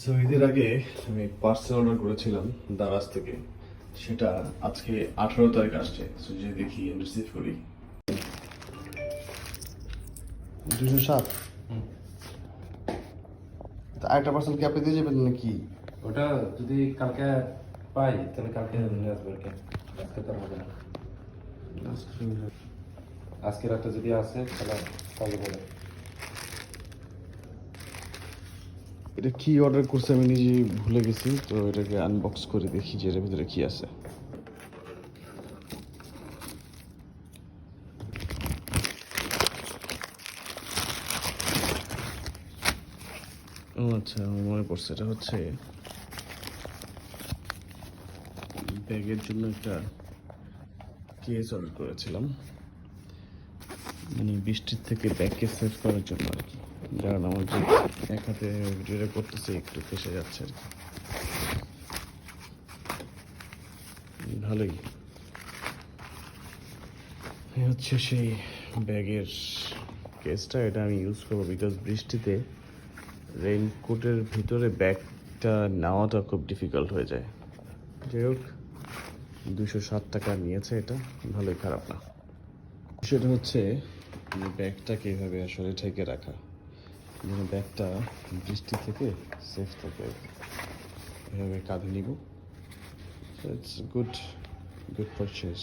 So ঈদের আগে আমি পার্সেল অর্ডার করেছিলাম দারাজ থেকে। সেটা আজকে আঠারো তারিখ আসছে। সো যে দেখি রিসিভ করি। দুশো সাত? আরেকটা পার্সেল কি আপনি দিয়ে যাবেন নাকি? ওটা যদি কালকে পাই তাহলে কালকে নিয়ে আসব আর কি আজকে তো হবে না। আজকে রাতে যদি আসে তাহলে কালকে এটা কি অর্ডার করছে আমি নিজে ভুলে গেছি, তো এটাকে আনবক্স করে দেখি যে এর ভিতরে কি আছে। ও আচ্ছা মনে পড়ছে, এটা হচ্ছে ব্যাগের জন্য একটা কেস অর্ডার করেছিলাম। মানে বৃষ্টির থেকে ব্যাগকে সেভ করার জন্য আর কি। কারণ আমার এক হাতে ভিডিওটা করতেছে, একটু ফেসে যাচ্ছে আর কি। ভালোই। হচ্ছে সেই ব্যাগের কেসটা, এটা আমি ইউজ করব বিকজ বৃষ্টিতে রেইনকোটের ভিতরে ব্যাগটা নেওয়াটা খুব ডিফিকাল্ট হয়ে যায়। যাই হোক, দুশো ষাট টাকা নিয়েছে এটা, ভালোই খারাপ না। সেটা হচ্ছে, এই ব্যাগটাকে এভাবে আসলে ঠেকে রাখা। যেন ব্যাগটা বৃষ্টি থেকে সেফ থাকে। এভাবে কাঁধে নিব। It's good good purchase